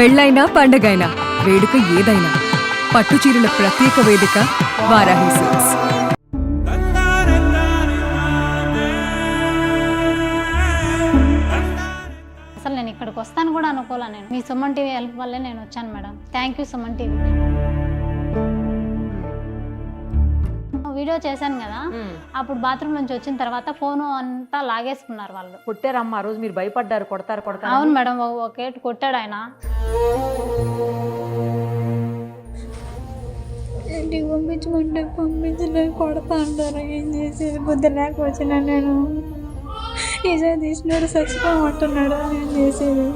పెళ్ళైనా పండగైనా వేడుక ఏదైనా పట్టు చీరల ప్రత్యేక వేదిక వారాహి సిల్క్స్ అసలు నేను ఇక్కడికి వస్తాను కూడా అనుకోలే నేను. మీ సుమన్ టీవీ హెల్ప్ వల్లే నేను వచ్చాను madam. Thank you Suman TV. Video చేశాను కదా అప్పుడు బాత్రూమ్ నుంచి వచ్చిన తర్వాత ఫోన్ అంతా లాగేసుకున్నారు వాళ్ళు. కొట్టారమ్మా ఆ రోజు మీరు భయపడ్డారు కొడతారు కొడతారు అవును మేడం ఒక- ఒకేటి కొట్టాడు ఆయన. ఇంటికి పంపించమంటే పంపించలేక కొడతా అంటారు. ఏం చేసేది? బుద్ధి లేక వచ్చిన నేను ఈసారి తీసినాడు చచ్చిపోమంటున్నాడు ఏం చేసేది?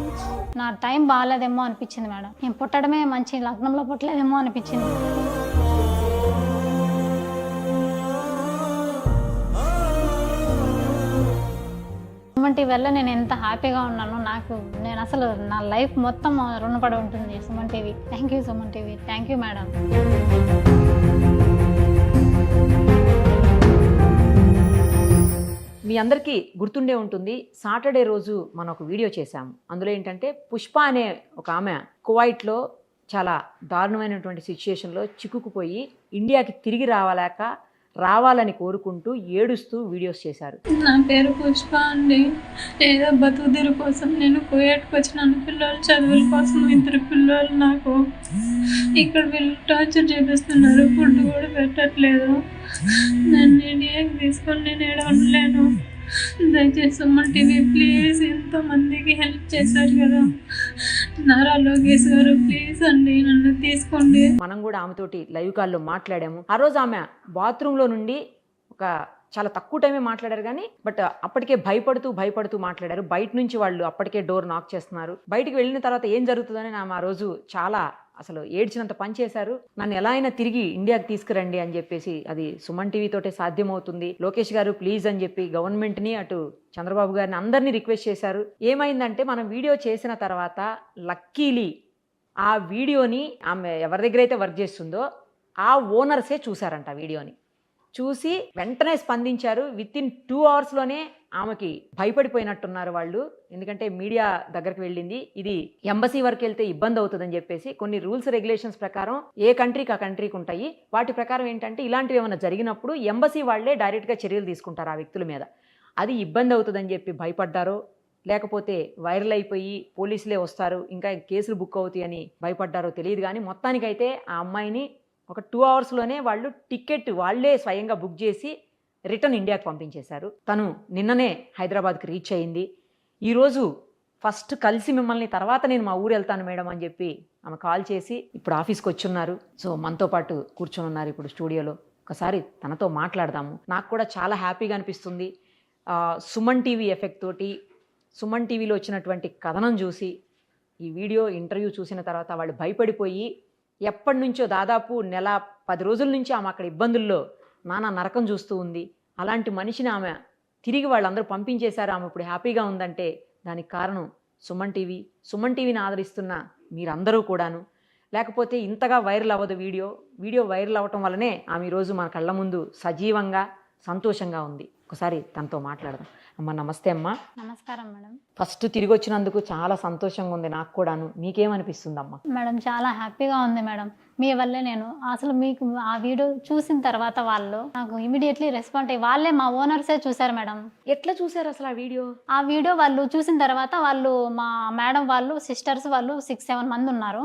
నా టైం బాగాలేదేమో అనిపించింది మేడం. నేను పుట్టడమే మంచి లగ్నంలో పుట్టలేదేమో అనిపించింది. సుమన్ వల్ల నేను ఎంత హ్యాపీగా ఉన్నానో నాకు నేను అసలు నా లైఫ్ మొత్తం రుణపడి ఉంటుంది Suman TV. Thank you Suman TV. Thank you madam మీ అందరికీ గుర్తుండే ఉంటుంది సాటర్డే రోజు మనం ఒక వీడియో చేశాము. అందులో ఏంటంటే పుష్ప అనే ఒక ఆమె కువైట్లో చాలా దారుణమైనటువంటి సిచ్యుయేషన్లో చిక్కుకుపోయి ఇండియాకి తిరిగి రావాలేక రావాలని కోరుకుంటూ ఏడుస్తూ వీడియోస్ చేశారు. నా పేరు పుష్ప అండి. ఏదో బతుకుదిరి కోసం నేను కుయేట్కి వచ్చినాను పిల్లలు చదువుల కోసం ఇద్దరు పిల్లలు నాకు ఇక్కడ వీళ్ళు టార్చర్ చేపిస్తున్నారు. ఫుడ్ కూడా పెట్టట్లేదు. నన్ను ఇండియాకి తీసుకొని నేను ఏడ ఉండలేను. దయచేసి సుమన్ ప్లీజ్ ఎంతో మందికి హెల్ప్ చేశారు కదా. నారా లోకేష్ గారు ప్లీజ్ అండి నన్ను తీసుకోండి. మనం కూడా ఆమెతోటి లైవ్ కాల్లో మాట్లాడాము. ఆ రోజు ఆమె బాత్రూంలో నుండి ఒక చాలా తక్కువ టైమే మాట్లాడారు కానీ బట్ అప్పటికే భయపడుతూ భయపడుతూ మాట్లాడారు. బయట నుంచి వాళ్ళు అప్పటికే డోర్ నాక్ చేస్తున్నారు. బయటికి వెళ్ళిన తర్వాత ఏం జరుగుతుందని ఆమె ఆ రోజు చాలా అసలు ఏడ్చినంత పని చేశారు. నన్ను ఎలా అయినా తిరిగి ఇండియాకి తీసుకురండి అని చెప్పేసి అది సుమన్ టీవీతోటే సాధ్యమవుతుంది. లోకేష్ గారు ప్లీజ్ అని చెప్పి గవర్నమెంట్ని అటు చంద్రబాబు గారిని అందరినీ రిక్వెస్ట్ చేశారు. ఏమైందంటే మనం వీడియో చేసిన తర్వాత లక్కీలీ ఆ వీడియోని ఆమె ఎవరి దగ్గర అయితే వర్క్ చేస్తుందో ఆ ఓనర్సే చూసారంట వీడియోని. చూసి వెంటనే స్పందించారు. విత్ ఇన్ టూ అవర్స్లోనే ఆమెకి భయపడిపోయినట్టున్నారు వాళ్ళు. ఎందుకంటే మీడియా దగ్గరికి వెళ్ళింది ఇది ఎంబసీ వరకు వెళ్తే ఇబ్బంది అవుతుందని చెప్పేసి కొన్ని రూల్స్ రెగ్యులేషన్స్ ప్రకారం ఏ కంట్రీకి ఆ కంట్రీకి ఉంటాయి. వాటి ప్రకారం ఏంటంటే ఇలాంటివి ఏమైనా జరిగినప్పుడు ఎంబసీ వాళ్ళే డైరెక్ట్గా చర్యలు తీసుకుంటారు ఆ వ్యక్తుల మీద. అది ఇబ్బంది అవుతుందని చెప్పి భయపడ్డారో లేకపోతే వైరల్ అయిపోయి పోలీసులే వస్తారు ఇంకా కేసులు బుక్ అవుతాయి అని భయపడ్డారో తెలియదు కానీ మొత్తానికైతే ఆ అమ్మాయిని ఒక టూ అవర్స్లోనే వాళ్ళు టికెట్ వాళ్ళే స్వయంగా బుక్ చేసి రిటర్న్ ఇండియాకి పంపించేశారు. తను నిన్ననే హైదరాబాద్కి రీచ్ అయింది. ఈరోజు ఫస్ట్ కలిసి మిమ్మల్ని తర్వాత నేను మా ఊరు వెళ్తాను మేడం అని చెప్పి ఆమె కాల్ చేసి ఇప్పుడు ఆఫీస్కి వచ్చున్నారు. సో మనతో పాటు కూర్చొని ఉన్నారు ఇప్పుడు స్టూడియోలో. ఒకసారి తనతో మాట్లాడదాము. నాకు కూడా చాలా హ్యాపీగా అనిపిస్తుంది. సుమన్ టీవీ ఎఫెక్ట్ తోటి సుమన్ టీవీలో వచ్చినటువంటి కథనం చూసి ఈ వీడియో ఇంటర్వ్యూ చూసిన తర్వాత వాళ్ళు భయపడిపోయి ఎప్పటి నుంచో దాదాపు నెల పది రోజుల నుంచి ఆమె అక్కడ ఇబ్బందుల్లో నానా నరకం చూస్తూ ఉంది. అలాంటి మనిషిని ఆమె తిరిగి వాళ్ళందరూ పంపించేశారు. ఆమె ఇప్పుడు హ్యాపీగా ఉందంటే దానికి కారణం సుమన్ టీవీ. సుమన్ టీవీని ఆదరిస్తున్న మీరందరూ కూడాను. లేకపోతే ఇంతగా వైరల్ అవ్వదు వీడియో. వీడియో వైరల్ అవ్వటం వల్లనే ఆమె ఈరోజు మన కళ్ళ ముందు సజీవంగా సంతోషంగా ఉంది. ఒకసారి తనతో మాట్లాడదాం. అమ్మ నమస్తే అమ్మా. నమస్కారం మేడం. ఫస్ట్ తిరిగి వచ్చినందుకు చాలా సంతోషంగా ఉంది నాకు కూడాను. మీకేమనిపిస్తుందమ్మా మేడం చాలా హ్యాపీగా ఉంది మేడం. మీ వల్లే నేను అసలు మీకు ఆ వీడియో చూసిన తర్వాత వాళ్ళు నాకు ఇమీడియట్లీ రెస్పాండ్ అయ్యి వాళ్ళే మా ఓనర్సే చూశారు మేడం. ఎట్లా చూసారు అసలు ఆ వీడియో? ఆ వీడియో వాళ్ళు చూసిన తర్వాత వాళ్ళు మా మేడం వాళ్ళు సిస్టర్స్ వాళ్ళు సిక్స్ సెవెన్ మంది ఉన్నారు.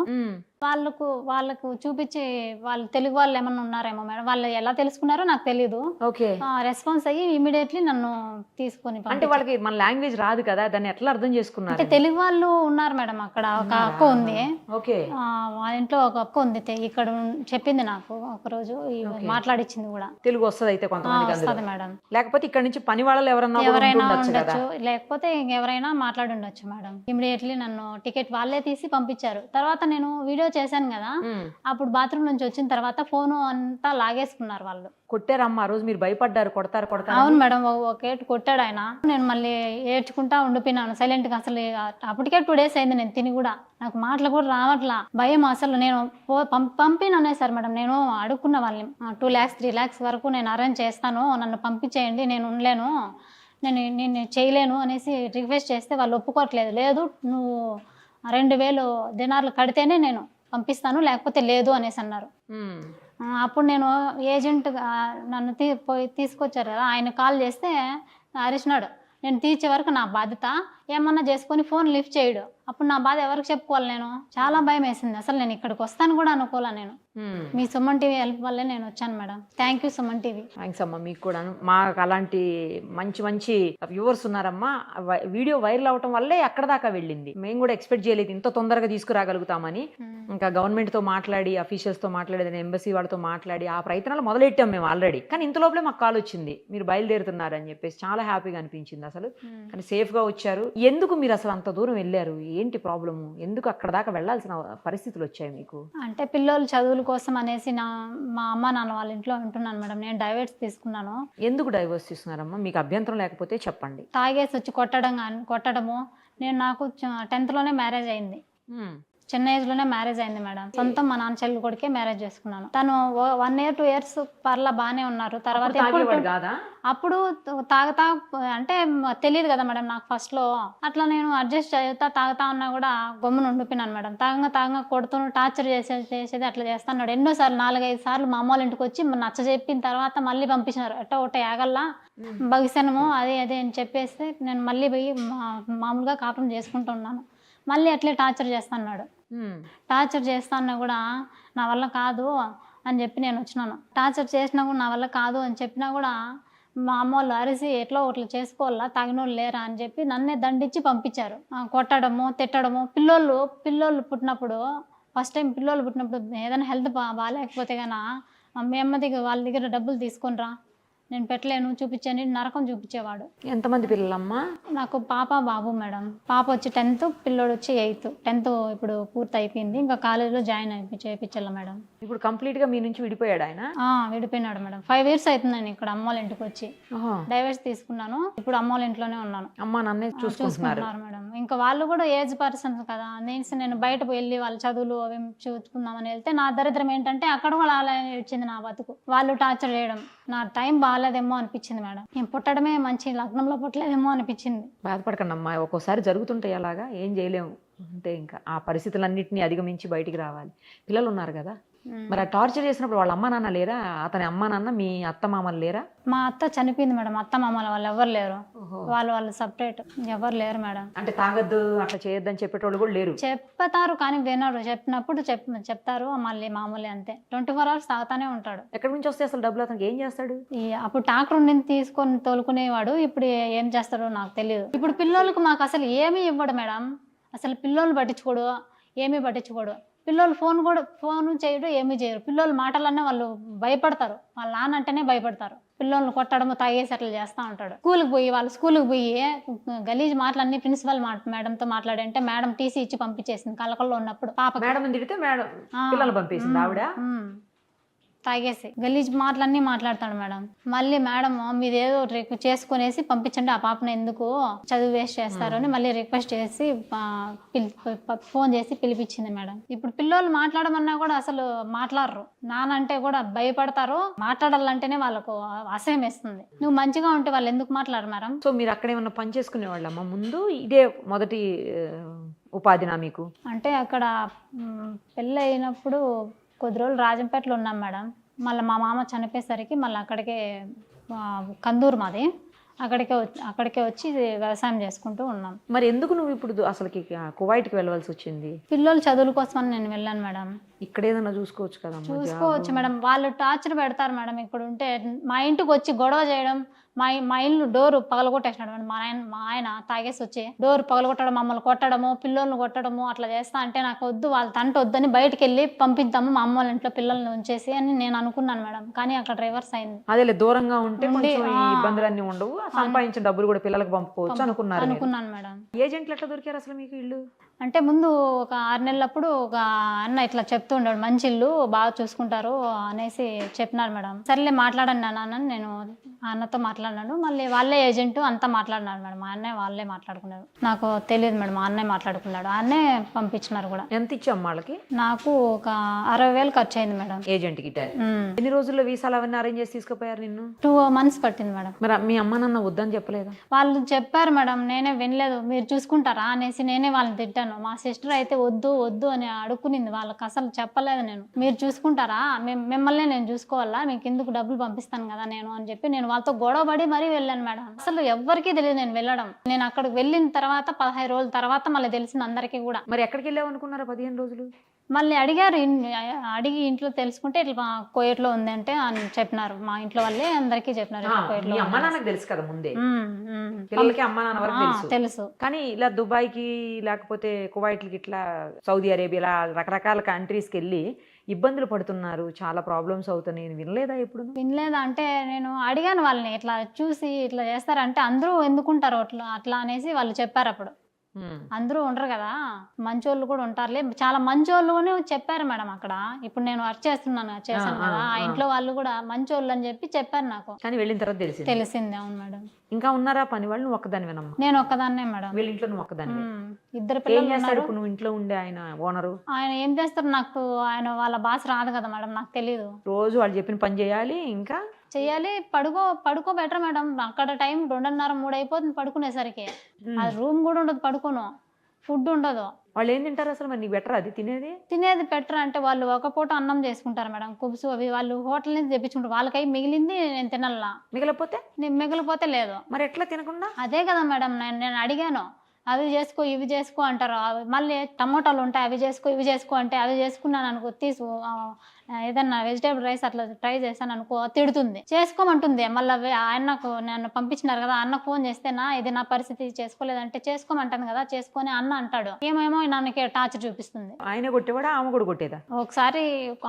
వాళ్ళకు వాళ్ళకు చూపించి వాళ్ళు తెలుగు వాళ్ళు ఏమన్నా ఉన్నారేమో మేడం. వాళ్ళు ఎలా తెలుసుకున్నారో నాకు తెలియదు ఓకే. రెస్పాన్స్ అయ్యి ఇమీడియట్లీ నన్ను తీసుకొని అంటే. వాళ్ళకి మన లాంగ్వేజ్ రాదు కదా దాన్ని ఎట్లా అర్థం అంటే చేసుకున్నారు తెలుగు వాళ్ళు ఉన్నారు మేడం అక్కడ ఒక అక్క ఉంది. ఓకే. వాళ్ళ ఇంట్లో ఒక అక్క ఉంది ఇక్కడ చెప్పింది నాకు ఒక రోజు ఈ. మాట్లాడిచ్చింది కూడా. తెలుగు వస్తుంది అయితే వస్తది మేడం. లేకపోతే ఇక్కడ నుంచి పని వాళ్ళు ఎవరన్నా ఎవరైనా కదా. ఉండొచ్చు లేకపోతే ఇంకెవరైనా మాట్లాడి ఉండొచ్చు మేడం. ఇమీడియట్లీ నన్ను టికెట్ వాళ్ళే తీసి పంపించారు. తర్వాత నేను వీడియో చేశాను కదా. అప్పుడు బాత్రూమ్ నుంచి వచ్చిన తర్వాత ఫోన్ అంతా లాగేసుకున్నారు వాళ్ళు. కొట్టారమ్మా రోజు మీరు భయపడ్డారు కొడతారు కొడతారు అవును మేడం ఒక- కొట్టాడు ఆయన. నేను మళ్ళీ ఏడ్చుకుంటా ఉండిపోయినాను సైలెంట్గా అసలు అప్పటికే టూ డేస్ అయింది నేను తిని కూడా. నాకు మాటలు కూడా రావట్లా. భయం అసలు నేను పో- పం- పంపిననే సార్ మేడం నేను అడుక్కున్న వాళ్ళని. టూ ల్యాక్స్ త్రీ ల్యాక్స్ వరకు నేను అరేంజ్ చేస్తాను నన్ను పంపించేయండి నేను ఉండలేను నేను నేను చేయలేను అనేసి రిక్వెస్ట్ చేస్తే వాళ్ళు ఒప్పుకోవట్లేదు. లేదు నువ్వు రెండు వేలు దినార్లు కడితేనే నేను పంపిస్తాను లేకపోతే లేదు అనేసి అన్నారు. అప్పుడు నేను ఏజెంట్ నన్ను తీ పోయి తీసుకొచ్చారు కదా ఆయన కాల్ చేస్తే అరిచినాడు నేను తీర్చే వరకు నా బాధ్యత ఏమన్నా చేసుకొని ఫోన్ లిఫ్ట్ చేయడు. అప్పుడు నా బాధ ఎవరికి చెప్పుకోవాలి నేను? చాలా భయం వేసింది. అసలు నేను ఇక్కడికి వస్తాను కూడా అనుకోలే నేను. ఉమ్. మీ సుమన్ టీవీ హెల్ప్ వల్లే నేను వచ్చాను madam. Thank you Suman TV. Thanks అమ్మా మీకు కూడా మాకు అలాంటి మంచి మంచి వ్యూవర్స్ ఉన్నారమ్మా. వీడియో వైరల్ అవటం వల్లే అక్కడ దాకా వెళ్ళింది. మేము కూడా ఎక్స్పెక్ట్ చేయలేదు ఇంత తొందరగా తీసుకురాగలుగుతామని. ఇంకా గవర్నమెంట్తో మాట్లాడి అఫీషియల్స్తో మాట్లాడి ఎంబసీ వాళ్ళతో మాట్లాడి ఆ ప్రయత్నాలు మొదలెట్టాం మేము ఆల్రెడీ కానీ ఇంత లోపలే మాకు కాల్ వచ్చింది. మీరు బయలుదేరుతున్నారు అని చెప్పేసి చాలా హ్యాపీగా అనిపించింది అసలు. కానీ సేఫ్గా వచ్చారు. ఎందుకు మీరు అసలు అంత దూరం వెళ్ళారు? ఏంటి ప్రాబ్లము? ఎందుకు అక్కడ దాకా వెళ్ళాల్సిన పరిస్థితులు వచ్చాయి మీకు? అంటే పిల్లలు చదువుల కోసం అనేసి నా మా అమ్మ నాన్న వాళ్ళ ఇంట్లో ఉంటున్నాను మేడం. నేను డైవర్స్ తీసుకున్నాను. ఎందుకు డైవర్స్ ఇస్తున్నారమ్మా మీకు అభ్యంతరం లేకపోతే చెప్పండి. తాగేసి వచ్చి కొట్టడం కానీ కొట్టడము. నేను నాకు టెన్త్లోనే మ్యారేజ్ అయింది. చిన్న ఏజ్లోనే మ్యారేజ్ అయింది మేడం. సొంతం మా నాన్న చెల్లి కొడుకే మ్యారేజ్ చేసుకున్నాను. తను వన్ ఇయర్ టూ ఇయర్స్ పర్లా బాగానే ఉన్నారు. తర్వాత అప్పుడు తాగుతా అంటే తెలియదు కదా మేడం నాకు ఫస్ట్లో. అట్లా నేను అడ్జస్ట్ అవుతా తాగుతా ఉన్నా కూడా గమ్మున ఉండిపోయినాను మేడం. తాగంగా తాగంగా కొడుతూ టార్చర్ చేసేది చేసేది అట్లా చేస్తున్నాడు ఎన్నో సార్లు నాలుగైదు సార్లు మా అమ్మ ఇంటికి వచ్చి నచ్చ చెప్పిన తర్వాత మళ్ళీ పంపించినారు. ఎట్టో ఒకటి యాగల్లా బగిసనము అదే అదే అని చెప్పేసి నేను మళ్ళీ పోయి మామూలుగా కాపురం చేసుకుంటూ ఉన్నాను. మళ్ళీ అట్లే టార్చర్ చేస్తున్నాడు. టార్చర్ చేస్తానన్నా కూడా నా వల్ల కాదు అని చెప్పి నేను వచ్చినాను. టార్చర్ చేసినా కూడా నా వల్ల కాదు అని చెప్పినా కూడా మా అమ్మ వాళ్ళు అరిసి ఎట్లా ఒకటి చేసుకోవాలా తగినోళ్ళు లేరా అని చెప్పి నన్నే దండించి పంపించారు. కొట్టడము తిట్టడము. పిల్లోళ్ళు పిల్లోళ్ళు పుట్టినప్పుడు ఫస్ట్ టైం పిల్లోళ్ళు పుట్టినప్పుడు ఏదైనా హెల్త్ బా బాగాలేకపోతే కానీ మీ అమ్మ దగ్గర వాళ్ళ దగ్గర డబ్బులు తీసుకొని రా నేను పెట్టలేను చూపించండి నరకం చూపించేవాడు. ఎంతమంది పిల్లలమ్మా? నాకు పాప బాబు మేడం. పాప వచ్చి టెన్త్ పిల్లోడు వచ్చి ఎయిత్. టెన్త్ ఇప్పుడు పూర్తి అయిపోయింది. ఇంకా కాలేజీలో జాయిన్ అయిపి చేయించాల మేడం. ఇప్పుడు కంప్లీట్గా మీ నుంచి విడిపోయాడు ఆయన? ఆ, విడిపోయినాడు మేడం. ఫైవ్ ఇయర్స్ అవుతుంది నేను ఇక్కడ అమ్మ వాళ్ళ ఇంటికి వచ్చి. డైవర్స్ తీసుకున్నాను. ఇప్పుడు అమ్మ వాళ్ళ ఇంట్లోనే ఉన్నాను. అమ్మా నన్నే చూసుకుంటున్నారు. చూసుకుంటున్నారు మేడం. ఇంకా వాళ్ళు కూడా ఏజ్ పర్సన్స్ కదా. నేను నేను బయట వెళ్ళి వాళ్ళ చదువులు అవి చూసుకుందామని వెళ్తే నా దరిద్రం ఏంటంటే అక్కడ కూడా అలా వచ్చింది నా బతుకు. వాళ్ళు టార్చర్ చేయడం. నా టైం బాగాలేదేమో అనిపించింది మేడం. నేను పుట్టడమే మంచి లగ్నంలో పుట్టలేదేమో అనిపించింది. బాధపడకండి అమ్మా ఒక్కోసారి జరుగుతుంటాయి అలాగా ఏం చేయలేము. అంతే ఇంకా ఆ పరిస్థితులన్నింటినీ అధిగమించి బయటికి రావాలి. పిల్లలు ఉన్నారు కదా? మరి ఆ టార్చర్ చేసినప్పుడు వాళ్ళ అమ్మా నాన్న లేరా? అతని అమ్మా నాన్న మీ అత్త మామలు లేరా? మా అత్త చనిపోయింది మేడం. అత్త మామల వాళ్ళు ఎవరు లేరు. వాళ్ళు వాళ్ళు సపరేట్ ఎవరు లేరు మేడం. అంటే తాగద్దు అట్లా చేయొద్దని చెప్పేటోళ్ళు కూడా లేరు. చెప్తారు కానీ వినరు. చెప్పినప్పుడు చెప్ చెప్తారు మళ్ళీ మామూలే అంతే. ట్వంటీ ఫోర్ అవర్స్ తాగుతానే ఉంటాడు. ఎక్కడి నుంచి వస్తే అసలు డబ్బులు అతనికి ఏం చేస్తాడు? అప్పుడు ట్రాక్టర్ ఉండి తీసుకొని తోలుకునేవాడు. ఇప్పుడు ఏం చేస్తాడో నాకు తెలియదు ఇప్పుడు పిల్లోళ్ళకి మాకు అసలు ఏమీ ఇవ్వడు మేడం. అసలు పిల్లోళ్ళు పట్టించుకోడు. ఏమీ పట్టించుకోడు. పిల్లోళ్ళు ఫోన్ కూడా ఫోన్ చేయడు ఏమీ చేయరు. పిల్లోళ్ళ మాటలన్నీ వాళ్ళు భయపడతారు. వాళ్ళ నాన్న అంటేనే భయపడతారు. పిల్లోళ్ళని కొట్టడము తాగేసి అట్లా చేస్తూ ఉంటాడు. స్కూల్కి పోయి వాళ్ళు స్కూల్కి పోయి గలీజ్ మాటలన్నీ ప్రిన్సిపల్ మా మేడంతో మాట్లాడంటే మేడం టీసీ ఇచ్చి పంపించేసింది. కలకల్లో ఉన్నప్పుడు పాప మేడం తిడితే మేడం. పిల్లలు పంపేసింది ఆవిడ. తాగేసి. గలీజ్ మాటలన్నీ మాట్లాడతాడు మేడం. మళ్ళీ మేడం రిక్ చేసుకునేసి పంపించండి ఆ పాపను ఎందుకు చదువు వేస్ట్ చేస్తారు అని మళ్ళీ రిక్వెస్ట్ చేసి ఫోన్ చేసి పిలిపించింది మేడం. ఇప్పుడు పిల్లోళ్ళు మాట్లాడమన్నా కూడా అసలు మాట్లాడరు. నానంటే కూడా భయపడతారు. మాట్లాడాలంటేనే వాళ్ళకు అసహ్యం వేస్తుంది. నువ్వు మంచిగా ఉంటే వాళ్ళు ఎందుకు మాట్లాడరు మేడం? సో మీరు అక్కడ ఏమన్నా పని చేసుకునే వాళ్ళమ్మా ముందు? ఇదే మొదటి ఉపాధినా మీకు? అంటే అక్కడ పెళ్ళి అయినప్పుడు కొద్ది రోజులు రాజంపేటలో ఉన్నాం మేడం. మళ్ళీ మా మామ చనిపోయేసరికి మళ్ళీ అక్కడికే కందూరు మాది. అక్కడికే వచ్చి అక్కడికే వచ్చి వ్యవసాయం చేసుకుంటూ ఉన్నాం. మరి ఎందుకు నువ్వు ఇప్పుడు అసలుకి కువైట్కి వెళ్ళవలసి వచ్చింది? పిల్లలు చదువుల కోసం నేను వెళ్ళాను మేడం. ఇక్కడ ఏదైనా చూసుకోవచ్చు కదమ్మా చూసుకోవచ్చు మేడం. వాళ్ళు టార్చర్ పెడతారు మేడం. ఇక్కడ ఉంటే మా ఇంటికి వచ్చి గొడవ చేయడం మా మా ఇల్లు డోర్ పగలగొట్టేసినాడు మేడం మా ఆయన మా ఆయన తాగేసి వచ్చి డోర్ పగలగొట్టడం మమ్మల్ని కొట్టడము పిల్లల్ని కొట్టడము అట్లా చేస్తా అంటే నాకు వద్దు వాళ్ళ తంట వద్దని బయటికి వెళ్ళి పంపిద్దాము మా అమ్మ వాళ్ళ ఇంట్లో పిల్లల్ని ఉంచేసి అని నేను అనుకున్నాను మేడం. కానీ అక్కడ రివర్స్ అయింది. అదేలే దూరంగా ఉంటే కొంచెం ఈ. ఇబ్బందులన్నీ ఉండవు. సంపాదించిన డబ్బులు కూడా పిల్లలకు పంపుకోవచ్చు అనుకున్నారు మీరు. అనుకున్నాను మేడం. ఏజెంట్లు ఎట్లా దొరికారు అసలు మీకు ఇల్లు? అంటే ముందు ఒక ఆరు నెలలప్పుడు ఒక అన్న ఇట్లా చెప్తూ ఉండాడు మంచి ఇల్లు బాగా చూసుకుంటారు అనేసి చెప్పినారు మేడం. సర్లే మాట్లాడండి నాన్న నేను అన్నతో మాట్లాడినాను మళ్ళీ వాళ్ళే ఏజెంట్ అంతా మాట్లాడినారు మేడం. మా అన్నయ్య వాళ్ళే మాట్లాడుకున్నారు. నాకు తెలియదు మేడం మా అన్నయ్య మాట్లాడుకున్నాడు. ఆ అన్నయ్య పంపించినారు కూడా. ఎంత ఇచ్చాం వాళ్ళకి? నాకు ఒక అరవై వేలు ఖర్చు అయింది మేడం ఏజెంట్కి ఎన్ని రోజుల్లో వీసాలు అవన్నీ అరేంజ్ చేసి తీసుకుపోయారు నిన్ను? టూ మంత్స్ పట్టింది మేడం. మరి మీ అమ్మ నాన్న వద్దని చెప్పలేదా? వాళ్ళు చెప్పారు మేడం నేనే వినలేదు. మీరు చూసుకుంటారా అనేసి నేనే వాళ్ళని తిట్టాను. మా సిస్టర్ అయితే వద్దు వద్దు అని అడుక్కునింది. వాళ్ళకి అసలు చెప్పలేదు నేను. మీరు చూసుకుంటారా? మేము మిమ్మల్ని నేను చూసుకోవాలా? మీకు ఎందుకు డబ్బులు పంపిస్తాను కదా నేను అని చెప్పి నేను వాళ్ళతో గొడవ పడి మరీ వెళ్ళాను మేడం. అసలు ఎవ్వరికీ తెలియదు నేను వెళ్ళడం. నేను అక్కడికి వెళ్ళిన తర్వాత పదహైదు రోజుల తర్వాత మళ్ళీ తెలిసింది అందరికీ కూడా. మరి ఎక్కడికి వెళ్ళావు అనుకున్నారా పదిహేను రోజులు? మళ్ళీ అడిగారు అడిగి ఇంట్లో తెలుసుకుంటే ఇట్లా మా కోయట్లో ఉంది అంటే అని చెప్పినారు. మా ఇంట్లో వాళ్ళే అందరికీ చెప్పినారు కోయట్లో అమ్మ. నాన్నకు తెలుసు కదా ముందే. పిల్లలకి అమ్మ నాన్న వరకు తెలుసు. కానీ ఇలా దుబాయ్కి లేకపోతే కువైట్లకి ఇట్లా సౌదీ అరేబియా రకరకాల కంట్రీస్కి వెళ్ళి ఇబ్బందులు పడుతున్నారు. చాలా ప్రాబ్లమ్స్ అవుతున్నాయి. నేను వినలేదా ఇప్పుడు వినలేదా? అంటే నేను అడిగాను వాళ్ళని ఇట్లా చూసి ఇట్లా చేస్తారంటే అందరూ ఎందుకుంటారు అట్లా అట్లా అనేసి వాళ్ళు చెప్పారు అప్పుడు. అందరూ ఉండరు కదా? మంచోళ్ళు కూడా ఉంటారులే. చాలా మంచోళ్ళు చెప్పారు మేడం అక్కడ. ఇప్పుడు నేను వర్క్ చేస్తున్నాను చేశాను కదా. ఆ. ఇంట్లో వాళ్ళు కూడా మంచోళ్ళు అని చెప్పి చెప్పారు నాకు. కానీ వెళ్ళిన తర్వాత తెలిసింది. తెలిసింది అవును మేడం. ఇంకా ఉన్నారా పని వాళ్ళు? నువ్వు ఒక్కదాని వినమ్మా నేను ఒక్కదాన్నే మేడం. వీళ్ళ ఇంట్లో నువ్వు ఒక్కదాని ఇద్దరు పిల్లలు చేస్తాడు ఉన్నారు. ఇప్పుడు నువ్వు ఇంట్లో ఉండే ఆయన ఓనరు? ఆయన ఏం చేస్తారు? నాకు ఆయన వాళ్ళ భాష రాదు కదా మేడం నాకు తెలియదు రోజు వాళ్ళు చెప్పిన పని చేయాలి ఇంకా? చెయ్యాలి. పడుకో పడుకో బెటర్ మేడం అక్కడ టైం రెండున్నర మూడు అయిపోతుంది పడుకునేసరికి అది రూమ్ కూడా ఉండదు పడుకోను. ఫుడ్ ఉండదు. వాళ్ళు ఏం తింటారు అసలు? మరి నీకు బెటర్ అది తినేది? తినేది బెటర్ అంటే వాళ్ళు ఒక పూట అన్నం చేసుకుంటారు మేడం కుబ్సు అవి వాళ్ళు హోటల్ నుంచి తెప్పించుకుంటారు. వాళ్ళకై మిగిలింది నేను తినాలా మిగిలిపోతే? నేను మిగిలిపోతే లేదు. మరి ఎట్లా తినకుండా? అదే కదా మేడం నేను నేను అడిగాను. అవి చేసుకో ఇవి చేసుకో అంటారు. మళ్ళీ టమోటాలు ఉంటాయి అవి చేసుకో ఇవి చేసుకో అంటే అవి చేసుకున్నాను అనుకో తీసు ఏదన్నా వెజిటేబుల్ రైస్ అట్లా ట్రై చేశాను అనుకో తిడుతుంది. చేసుకోమంటుంది. మళ్ళీ ఆయనకు నన్ను పంపించినారు కదా అన్న ఫోన్ చేస్తే నా ఇది నా పరిస్థితి చేసుకోలేదంటే చేసుకోమంటాను కదా చేసుకొని అన్న అంటాడు. ఏమేమో నన్నకి టార్చర్ చూపిస్తుంది. ఆయన కొట్టేవాడా ఆమె కూడా కొట్టేదా? ఒకసారి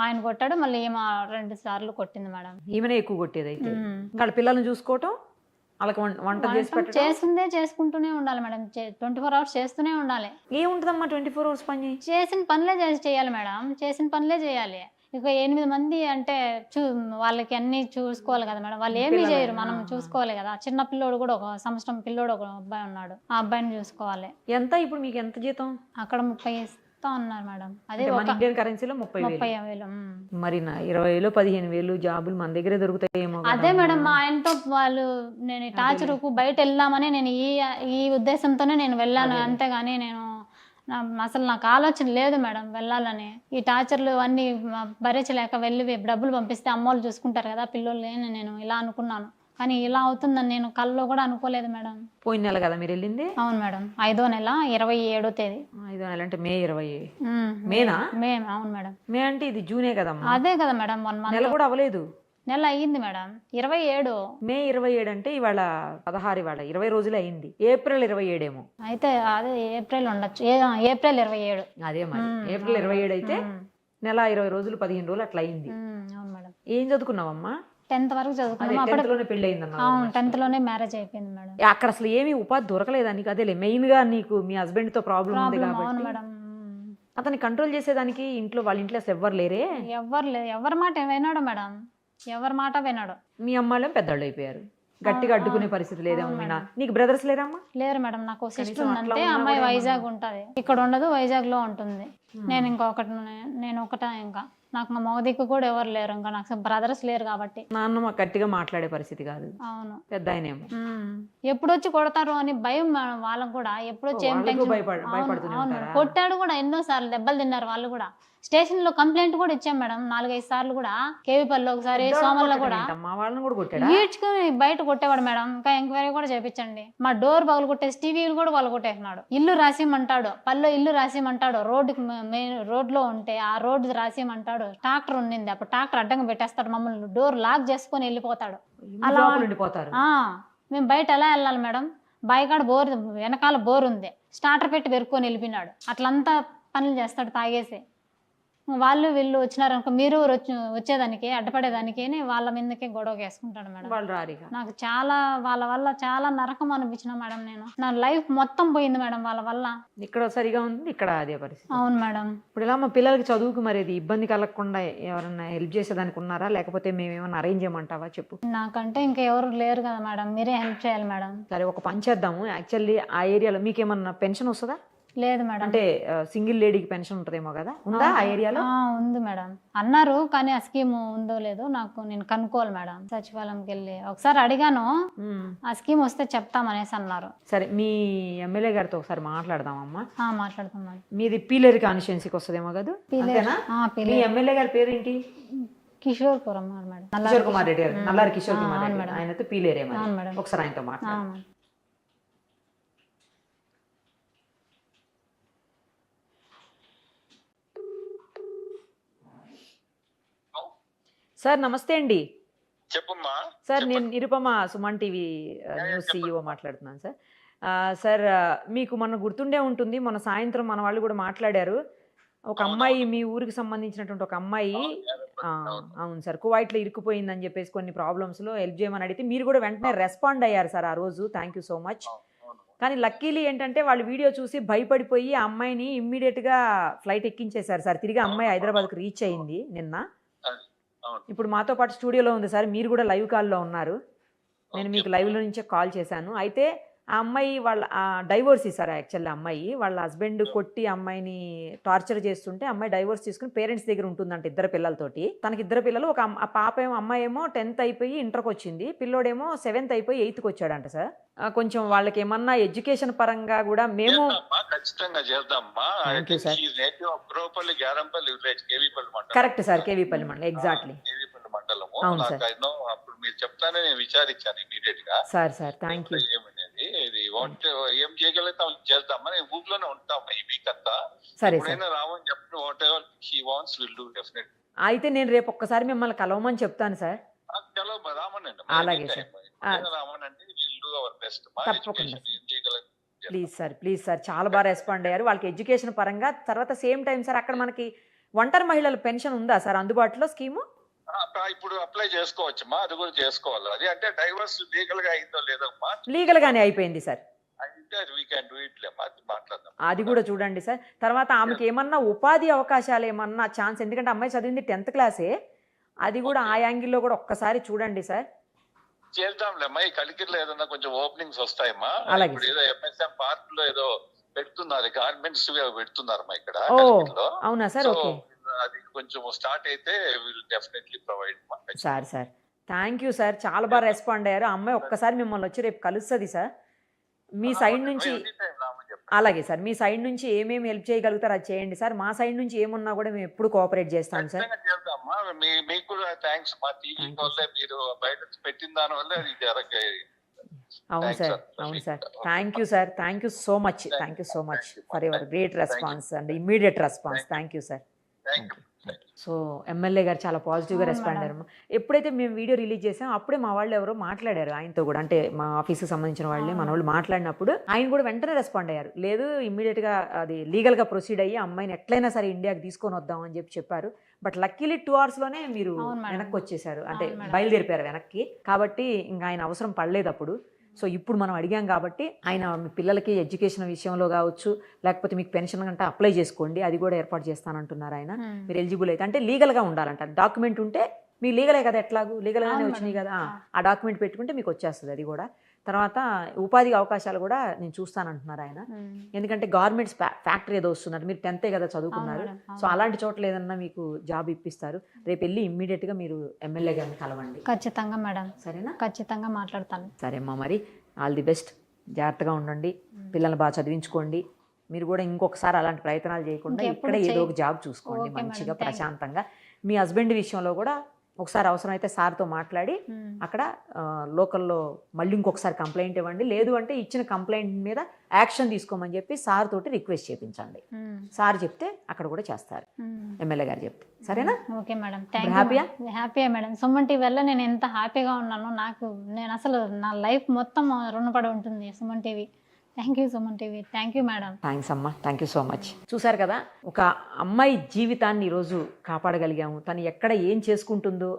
ఆయన కొట్టాడు మళ్ళీ ఏమో రెండు సార్లు కొట్టింది మేడం. ఈమెనే ఎక్కువ కొట్టేది అయితే వాళ్ళ పిల్లల్ని చూసుకోవటం? వాళ్ళకి వంట చేసి చేసిందే చేసుకుంటూనే ఉండాలి మేడం. ట్వంటీ ఫోర్ అవర్స్ చేస్తూనే ఉండాలి. ఏముంటుందమ్మా ట్వంటీ ఫోర్ అవర్స్ పని? చేసిన పనులే చేయాలి మేడం. చేసిన పనులే చేయాలి. ఇక ఎనిమిది మంది అంటే చూ వాళ్ళకి అన్ని చూసుకోవాలి కదా మేడం. వాళ్ళు ఏమీ చేయరు. మనం. చూసుకోవాలి కదా. చిన్న పిల్లోడు కూడా ఒక సంవత్సరం పిల్లోడు ఒక అబ్బాయి ఉన్నాడు. ఆ అబ్బాయిని చూసుకోవాలి. ఎంత ఇప్పుడు మీకు ఎంత జీతం? అక్కడ ముప్పై ఇస్తా ఉన్నారు మేడం అదే మన ఇండియన్ కరెన్సీలో ముప్పై ముప్పై వేలు. మరి నా ఇరవై వేలు పదిహేను వేలు జాబులు మన దగ్గరే దొరుకుతాయేమో. అదే మేడం మా ఆయనతో వాళ్ళు నేను టార్చర్కు బయట వెళ్దామని నేను ఈ ఈ ఉద్దేశంతోనే నేను వెళ్ళాను. అంతేగాని నేను అసలు నాకు ఆలోచన లేదు మేడం వెళ్ళాలని ఈ టార్చర్లు అన్నీ భరించలేక వెళ్ళి డబ్బులు పంపిస్తే అమ్మోళ్ళు చూసుకుంటారు కదా పిల్లలు అని నేను ఇలా అనుకున్నాను కానీ ఇలా అవుతుందని నేను కల్లో కూడా అనుకోలేదు మేడం. పోయిన నెల కదా మీరు వెళ్ళింది? అవును మేడం. ఐదో నెల ఇరవై ఏడో తేదీ. ఐదో నెల అంటే మే ఇరవై. ఉమ్, మేనా? మే అవును మేడం. మే అంటే ఇది జూనే కదమ్మా? అదే కదా మేడం వన్ నెల మంత్ కూడా అవ్వలేదు. నెల అయ్యింది మేడం. ఇరవై ఏడు. మే ఇరవై ఏడు అంటే ఇవాళ పదహారు ఇవాళ ఇరవై రోజులు అయింది ఏప్రిల్ ఇరవై ఏడేమో. అయితే అదే ఏప్రిల్ ఉండొచ్చు. ఏ- ఏప్రిల్ ఇరవై ఏడు. అదే మరి. ఏప్రిల్ ఇరవై ఏడు అయితే. నెల ఇరవై రోజులు పదిహేను రోజులు అట్లా అయింది అవును మేడం. ఏం చదువుకున్నావమ్మా? టెన్త్ వరకు చదువుకున్నాం. అప్పుడు పెళ్ళి అవును టెన్త్లోనే మ్యారేజ్ అయిపోయింది మేడం. అక్కడ అసలు ఏమీ ఉపాధి దొరకలేదా నీకు? అదేలే మెయిన్గా నీకు మీ హస్బెండ్తో ప్రాబ్లం ఉంది ప్రాబ్లం అవును కాబట్టి మేడం. అతన్ని కంట్రోల్ చేసేదానికి ఇంట్లో వాళ్ళ ఇంట్లో అసలు ఎవ్వరు లేరే? ఎవ్వరు లేదు ఎవరి మాట వినాడు మేడం. ఎవరి మాట వినాడు. మీ అమ్మాయిలో పెద్దవాళ్ళు అయిపోయారు. గట్టిగా అడ్డుకునే పరిస్థితి లేదేమో అవును మీ నా- నీకు బ్రదర్స్ లేరమ్మా? లేరు మేడం నాకు సిస్టర్ ఉందంటే అమ్మాయి వైజాగ్ ఉంటది. ఇక్కడ ఉండదు వైజాగ్లో ఉంటుంది. నేను ఇంకొకటి నేను ఒకట ఇంకా? నాకు మా మగ దిక్కు కూడా ఎవరు లేరు ఇంకా. నాకు బ్రదర్స్ లేరు కాబట్టి. నాన్న గట్టిగా మాట్లాడే పరిస్థితి కాదు. అవును. పెద్ద ఆయనేమో. ఎప్పుడు వచ్చి కొడతారు అని భయం వాళ్ళకు కూడా. ఎప్పుడు వచ్చి అవును? కొట్టాడు కూడా ఎన్నో సార్లు దెబ్బలు తిన్నారు వాళ్ళు కూడా. స్టేషన్లో కంప్లైంట్ కూడా ఇచ్చాం మేడం నాలుగైదు సార్లు కూడా. కేవీపల్లిలో ఒకసారి సోమల్లో కూడా. ఈడ్చుకుని బయట కొట్టేవాడు మేడం. ఇంకా ఎంక్వైరీ కూడా చేపించండి. మా డోర్ పగలు కొట్టేసి టీవీలు కూడా పగలు కొట్టేసినాడు ఇల్లు రాసిమంటాడు పల్లె ఇల్లు రాసిమంటాడు రోడ్డుకి మెయిన్ రోడ్లో ఉంటే ఆ రోడ్డు రాసిమంటాడు ట్రాక్టర్ ఉండింది అప్పుడు ట్రాక్టర్ అడ్డంగా పెట్టేస్తాడు. మమ్మల్ని డోర్ లాక్ చేసుకొని వెళ్ళిపోతాడు. అలా- మేము బయట ఎలా వెళ్ళాలి మేడం? బాయికాడ బోర్ వెనకాల బోర్ ఉంది స్టార్టర్ పెట్టి పెరుక్కొని వెళ్ళిపోయినాడు. అట్లంతా పనులు చేస్తాడు తాగేసి. వాళ్ళు వీళ్ళు వచ్చినారు అనుకో మీరు వచ్చి వచ్చేదానికి అడ్డపడేదానికి వాళ్ళ మీదకే గొడవ వేసుకుంటాడు మేడం. వాళ్ళు రారిగా? నాకు చాలా వాళ్ళ వల్ల చాలా నరకం అనిపించిన మేడం నేను. నా లైఫ్ మొత్తం పోయింది మేడం వాళ్ళ వల్ల. ఇక్కడ సరిగా ఉంది ఇక్కడ అదే పరిస్థితి. అవును మేడం. ఇప్పుడు ఇలా మా పిల్లలకి చదువుకు మరి ఇది ఇబ్బంది కలగకుండా ఎవరన్నా హెల్ప్ చేసేదానికి ఉన్నారా? లేకపోతే మేము ఏమన్నా అరేంజ్ చేయమంటావా? చెప్పు. నాకంటే ఇంకా ఎవరు లేరు కదా మేడం. మీరే హెల్ప్ చేయాలి మేడం. సరే ఒక పని చేద్దాము. యాక్చువల్లీ ఆ ఏరియాలో మీకు ఏమన్నా పెన్షన్ వస్తుందా? లేదు మేడం. అంటే సింగిల్ లేడీకి పెన్షన్ ఉంటుందేమో కదా? ఉందా ఆ ఏరియాలో? ఉంది మేడం. అన్నారు కానీ ఆ స్కీమ్ ఉందో లేదో నాకు నేను కనుక్కోవాలి మేడం. సచివాలయంకి వెళ్ళి. ఒకసారి అడిగాను. ఆ స్కీమ్ వస్తే చెప్తామనేసి అన్నారు. సరే మీ ఎమ్మెల్యే గారితో ఒకసారి మాట్లాడదామమ్మా. మాట్లాడతాం మేడం. మీది పీలేరు కాన్స్టిట్యున్సీకి వస్తుందేమో కదా? మీ. ఎమ్మెల్యే గారి పేరేంటి? కిషోర్పురం మేడం. కిషోర్ కుమార్ రెడ్డి గారు. నల్లారి. కిషోర్ కుమార్ రెడ్డి. మేడం. ఆయనతో పీలేరే మేడం. ఒకసారి ఆయనతో ఆ, సార్ నమస్తే అండి. చెప్పమ్మా సార్ నేను Nirupama Suman TV news C E O మాట్లాడుతున్నాను సార్. సార్ మీకు మొన్న గుర్తుండే ఉంటుంది మొన్న సాయంత్రం మన వాళ్ళు కూడా మాట్లాడారు. ఒక అమ్మాయి మీ ఊరికి సంబంధించినటువంటి ఒక అమ్మాయి అవును సార్ కువైట్లో ఇరుక్కుపోయిందని చెప్పేసి కొన్ని ప్రాబ్లమ్స్లో హెల్ప్ చేయమని అడిగితే మీరు కూడా వెంటనే రెస్పాండ్ అయ్యారు సార్ ఆ రోజు. Thank you so much. కానీ లక్కీలీ ఏంటంటే వాళ్ళు వీడియో చూసి భయపడిపోయి ఆ అమ్మాయిని ఇమ్మీడియట్గా ఫ్లైట్ ఎక్కించేశారు సార్. తిరిగి అమ్మాయి హైదరాబాద్కి రీచ్ అయింది నిన్న. ఇప్పుడు మాతో పాటు స్టూడియోలో ఉంది సార్ మీరు కూడా లైవ్ కాల్లో ఉన్నారు. నేను మీకు లైవ్లో నుంచే కాల్ చేశాను. అయితే ఆ అమ్మాయి వాళ్ళ డైవోర్స్ ఇస్తారు యాక్చువల్లీ అమ్మాయి. వాళ్ళ హస్బెండ్ కొట్టి అమ్మాయిని టార్చర్ చేస్తుంటే అమ్మాయి డైవోర్స్ తీసుకుని పేరెంట్స్ దగ్గర ఉంటుందంట ఇద్దరు పిల్లలతోటి. తనకి ఇద్దరు పిల్లలు ఒక పాప ఏమో అమ్మాయి ఏమో టెన్త్ అయిపోయి ఇంటర్కి వచ్చింది. పిల్లోడేమో సెవెంత్ అయిపోయి ఎయిత్కి వచ్చాడంట సార్. కొంచెం వాళ్ళకి ఏమన్నా ఎడ్యుకేషన్ పరంగా కూడా మేము ఖచ్చితంగా చేద్దామా? మండలం. కరెక్ట్ సార్ కేవీపల్లి మండలం. ఎగ్జాక్ట్లీ మండలము. అవును. ఎన్నో అప్పుడు మీరు చెప్తానే నేను విచారించాను ఇమీడియట్గా. సార్ సార్ థ్యాంక్ యూ ఇది వాట్ ఏం చేయగలుగుతాం చేద్దామా నేను ఊర్లోనే ఉంటాం ఈ వీక్ అంతా. సరే సార్. ఎప్పుడైనా రావని చెప్పిన whatever he wants will do definite అయితే నేను రేపు ఒక్కసారి మిమ్మల్ని కలవమని చెప్తాను సార్. రామనండి అలాగే. ఆ. రామనండి విల్ డూ అవర్ బెస్ట్ తప్పకుండా, ఏం చేయగలుగుతాం ప్లీజ్ సార్ ప్లీజ్ సార్. చాలా బాగా రెస్పాండ్ అయ్యారు. వాళ్ళకి ఎడ్యుకేషన్ పరంగా తర్వాత సేమ్ టైం సార్ అక్కడ మనకి ఒంటరి మహిళల పెన్షన్ ఉందా సార్ అందుబాటులో స్కీము? ఇప్పుడు అప్లై చేసుకోవచ్చమ్మా అది కూడా చేసుకోవాలి. అది అంటే డైవర్స్ లీగల్గా అయిందో లేదమ్మా లీగల్గానే అయిపోయింది సార్. అది కూడా చూడండి సార్. తర్వాత ఆమెకి ఏమన్నా ఉపాధి అవకాశాలు ఏమన్నా ఛాన్స్ ఎందుకంటే అమ్మాయి చదివింది టెన్త్ క్లాసే అది కూడా ఆ యాంగిల్లో కూడా ఒక్కసారి చూడండి సార్. చేద్దాంలేమ్మా ఈ కలికిరిలో ఏదన్నా కొంచెం ఓపెనింగ్స్ వస్తాయమ్మా. ఇప్పుడు ఏదో ఎంఎస్ఎం పార్క్లో ఏదో పెడుతున్నారు గార్మెంట్స్ పెడుతున్నారమ్మా ఇక్కడ అవునా సార్? ఓకే. అది కొంచెం స్టార్ట్ అయితే will definitely provide sir sir. Thank you sir. చాలా బాగా రెస్పాండ్ అయ్యారు. అమ్మాయి ఒక్కసారి మిమ్మల్ని వచ్చి రేపు కలుస్తుంది సార్. మీ సైడ్ నుంచి అలాగే సార్. మీ సైడ్ నుంచి ఏమేమి హెల్ప్ చేయగలుగుతారో అది చేయండి సార్. మా సైడ్ నుంచి ఏమున్నా కూడా మేము ఎప్పుడు కోఆపరేట్ చేస్తాం సార్. చేద్దామా? మీ మీకు కూడా థ్యాంక్స్ మా టీవీ Thank you, వల్లే మీరు బయట పెట్టిన దాని వల్ల అది జరగ అవును సార్. అవును sir. Thank you sir. Thank you so much thank you so much for your great response and immediate response thank you sir so M L A గారు చాలా పాజిటివ్గా అవును రెస్పాండ్. అయ్యారు ఎప్పుడైతే మేము వీడియో రిలీజ్ చేసాం అప్పుడే మా వాళ్ళు ఎవరో మాట్లాడారు ఆయనతో కూడా. అంటే మా ఆఫీస్కి సంబంధించిన వాళ్ళే మన వాళ్ళు మాట్లాడినప్పుడు ఆయన కూడా వెంటనే రెస్పాండ్ అయ్యారు. లేదు ఇమ్మీడియట్గా అది లీగల్గా ప్రొసీడ్ అయ్యి అమ్మాయిని ఎట్లయినా సరే ఇండియాకి తీసుకొని వద్దాం అని చెప్పి చెప్పారు. బట్ లక్కీలీ టూ అవర్స్లోనే మీరు అవును మేడం. వెనక్కి వచ్చేసారు. అంటే. బయలుదేరిపారు వెనక్కి. కాబట్టి ఇంకా ఆయన అవసరం పడలేదు అప్పుడు. సో ఇప్పుడు మనం అడిగాం కాబట్టి ఆయన మీ పిల్లలకి ఎడ్యుకేషన్ విషయంలో కావచ్చు లేకపోతే మీకు పెన్షన్ కంటే అప్లై చేసుకోండి అది కూడా ఏర్పాటు చేస్తానంటున్నారు ఆయన. మీరు ఎలిజిబుల్ అయితే అంటే లీగల్గా ఉండాలంట. డాక్యుమెంట్ ఉంటే మీ లీగలే కదా ఎట్లాగూ? లీగల్గానే వచ్చినాయి. కదా. ఆ డాక్యుమెంట్ పెట్టుకుంటే మీకు వచ్చేస్తుంది అది కూడా. తర్వాత ఉపాధి అవకాశాలు కూడా నేను చూస్తానంటున్నారు ఆయన. ఎందుకంటే గవర్నమెంట్స్ ఫ్యాక్టరీ ఏదో వస్తున్నారు. మీరు టెన్తే కదా చదువుకున్నారు. సో అలాంటి చోట్ల ఏదన్నా మీకు జాబ్ ఇప్పిస్తారు. రేపు వెళ్ళి ఇమ్మీడియట్గా మీరు ఎమ్మెల్యే గారిని కలవండి. ఖచ్చితంగా మేడం. సరేనా? ఖచ్చితంగా మాట్లాడతాను. సరే అమ్మా మరి. All the best. జాగ్రత్తగా ఉండండి. పిల్లల్ని బాగా చదివించుకోండి. మీరు కూడా ఇంకొకసారి అలాంటి ప్రయత్నాలు చేయకుండా ఇక్కడ ఏదో. ఒక జాబ్ చూసుకోండి మంచిగా. ప్రశాంతంగా. మీ హస్బెండ్ విషయంలో కూడా ఒకసారి అవసరమైతే సార్తో మాట్లాడి. అక్కడ లోకల్లో మళ్ళీ ఇంకొకసారి కంప్లైంట్ ఇవ్వండి. లేదు అంటే ఇచ్చిన కంప్లైంట్ మీద యాక్షన్ తీసుకోమని చెప్పి సార్ తోటి రిక్వెస్ట్ చేయించండి. సార్ చెప్తే అక్కడ కూడా చేస్తారు. ఎమ్మెల్యే గారు చెప్తే. సరేనా? Okay madam. హ్యాపీయా? హ్యాపీయా మేడం. సుమన్ టీవీ వల్ల నేను ఎంత హ్యాపీగా ఉన్నానో నాకు నేను అసలు నా లైఫ్ మొత్తం రుణపడి ఉంటుంది Suman TV thank you Suman TV thank you madam thanks అమ్మా. థ్యాంక్ యూ సో మచ్ చూసారు కదా ఒక అమ్మాయి జీవితాన్ని ఈరోజు కాపాడగలిగాము. తను ఎక్కడ ఏం చేసుకుంటుందో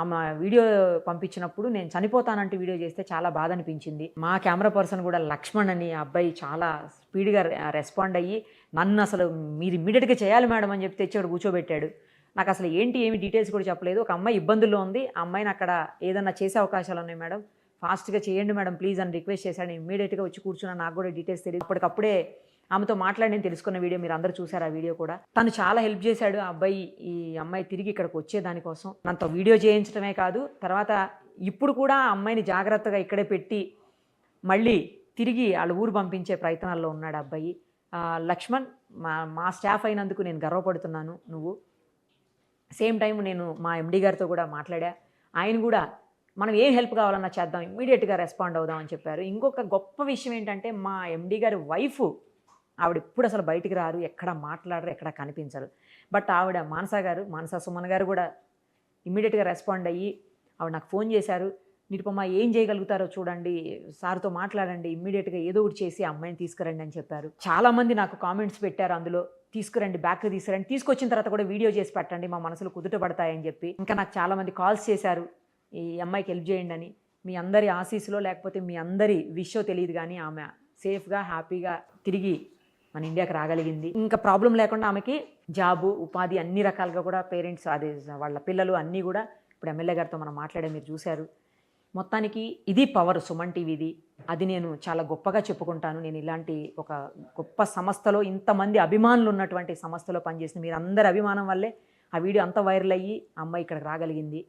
ఆమె వీడియో పంపించినప్పుడు నేను చనిపోతానంటే వీడియో చేస్తే చాలా బాధ అనిపించింది. మా కెమెరా పర్సన్ కూడా లక్ష్మణ్ అని ఆ అబ్బాయి చాలా స్పీడ్గా రెస్పాండ్ అయ్యి నన్ను అసలు మీరు ఇమీడియట్గా చేయాలి మేడం అని చెప్పి తెచ్చి అక్కడ కూర్చోబెట్టాడు. నాకు అసలు ఏంటి ఏమి డీటెయిల్స్ కూడా చెప్పలేదు. ఒక అమ్మాయి ఇబ్బందుల్లో ఉంది. ఆ అమ్మాయిని అక్కడ ఏదన్నా చేసే అవకాశాలు ఉన్నాయి మేడం? ఫాస్ట్గా చేయండి మేడం ప్లీజ్ అని రిక్వెస్ట్ చేశాను ఇమ్మీడియట్గా వచ్చి కూర్చున్నా నాకు కూడా డీటెయిల్స్ తెలియదు. అప్పటికప్పుడే ఆమెతో మాట్లాడి నేను తెలుసుకున్న వీడియో మీరు అందరూ చూసారు ఆ వీడియో కూడా. తను చాలా హెల్ప్ చేశాడు ఆ అబ్బాయి ఈ అమ్మాయి తిరిగి ఇక్కడికి వచ్చే దానికోసం నాతో వీడియో చేయించడమే కాదు తర్వాత ఇప్పుడు కూడా ఆ అమ్మాయిని జాగ్రత్తగా ఇక్కడే పెట్టి మళ్ళీ తిరిగి వాళ్ళ ఊరు పంపించే ప్రయత్నాల్లో ఉన్నాడు అబ్బాయి. లక్ష్మణ్ మా మా స్టాఫ్ అయినందుకు నేను గర్వపడుతున్నాను నువ్వు. సేమ్ టైం నేను మా ఎండి గారితో కూడా మాట్లాడా. ఆయన కూడా మనం ఏం హెల్ప్ కావాలన్నా చేద్దాం ఇమీడియట్గా రెస్పాండ్ అవుదాం అని చెప్పారు. ఇంకొక గొప్ప విషయం ఏంటంటే మా ఎండి గారి వైఫ్ ఆవిడ ఎప్పుడు అసలు బయటికి రారు ఎక్కడ మాట్లాడరు ఎక్కడ కనిపించరు. బట్ ఆవిడ మానస గారు మానస సుమన్ గారు కూడా ఇమీడియట్గా రెస్పాండ్ అయ్యి ఆవిడ నాకు ఫోన్ చేశారు. నిరుపమ్మ ఏం చేయగలుగుతారో చూడండి సార్తో మాట్లాడండి ఇమ్మీడియట్గా ఏదో ఒకటి చేసి అమ్మాయిని తీసుకురండి అని చెప్పారు. చాలామంది నాకు కామెంట్స్ పెట్టారు అందులో తీసుకురండి బ్యాక్ తీసుకురండి తీసుకొచ్చిన తర్వాత కూడా వీడియో చేసి పెట్టండి మా మనసులు కుదుట పడతాయని చెప్పి. ఇంకా నాకు చాలామంది కాల్స్ చేశారు. ఈ అమ్మాయికి హెల్ప్ చేయండి అని మీ అందరి ఆశీస్సులో లేకపోతే మీ అందరి విషయో తెలియదు కానీ ఆమె సేఫ్గా హ్యాపీగా తిరిగి మన ఇండియాకి రాగలిగింది. ఇంకా ప్రాబ్లం లేకుండా ఆమెకి జాబు ఉపాధి అన్ని రకాలుగా కూడా పేరెంట్స్ అదే వాళ్ళ పిల్లలు అన్నీ కూడా ఇప్పుడు ఎమ్మెల్యే గారితో మనం మాట్లాడే మీరు చూశారు. మొత్తానికి ఇది పవర్ సుమన్ టీవీది అది నేను చాలా గొప్పగా చెప్పుకుంటాను. నేను ఇలాంటి ఒక గొప్ప సంస్థలో ఇంతమంది అభిమానులు ఉన్నటువంటి సంస్థలో పనిచేసిన మీరు అందరి అభిమానం వల్లే ఆ వీడియో అంత వైరల్ అయ్యి అమ్మాయి ఇక్కడికి రాగలిగింది.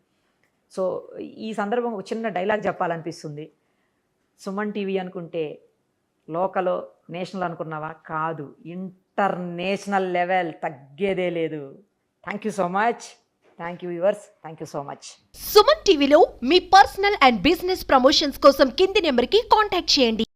సో ఈ సందర్భం ఒక చిన్న డైలాగ్ చెప్పాలనిపిస్తుంది. సుమన్ టీవీ అనుకుంటే లోకల్ నేషనల్ అనుకున్నావా? కాదు. ఇంటర్నేషనల్ లెవెల్ తగ్గేదే లేదు. Thank you so much. Thank you viewers. Thank you so much. Suman టీవీలో మీ పర్సనల్ అండ్ బిజినెస్ ప్రమోషన్స్ కోసం కింది నెంబర్కి కాంటాక్ట్ చేయండి.